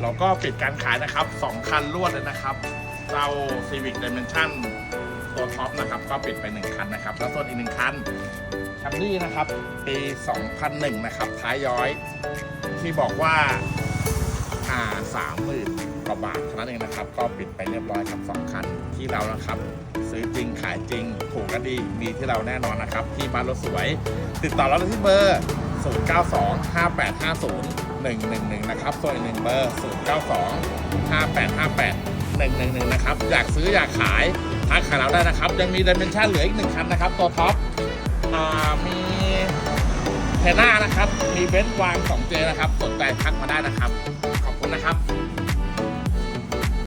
เราก็ปิดการขายนะครับ 2 คันรวดเลยนะครับ เรา Civic ไดเมนชั่นตัวท็อปนะครับ ก็ปิดไป 1 คันนะครับ แล้วส่วนอีก 1 คันแคมรี่นะครับ ปี 2001 นะครับ ท้ายย้อย ที่บอกว่าอ่าสามหมื่นกว่าบาทเท่านั้นเองนะครับ ก็ปิดไปเรียบร้อยครับ 2 คันที่เรานะครับ ซื้อจริงขายจริง ก็ดีมีที่เราแน่นอนนะครับ ที่บ้านรถสวย ติดต่อเราได้ที่เบอร์ 092 5850 111 นะครับส่วนอีกหนึ่งเบอร์ 092 5858 111 นะครับ อยากซื้ออยากขายทักหาเราได้นะครับ ยังมีดิเมนชันเหลืออีกหนึ่งคันนะครับ ตัวท็อปมีเทน่านะครับ มีเบนซ์วาง 2J นะครับ สนใจทักมาได้นะครับ ขอบคุณนะครับ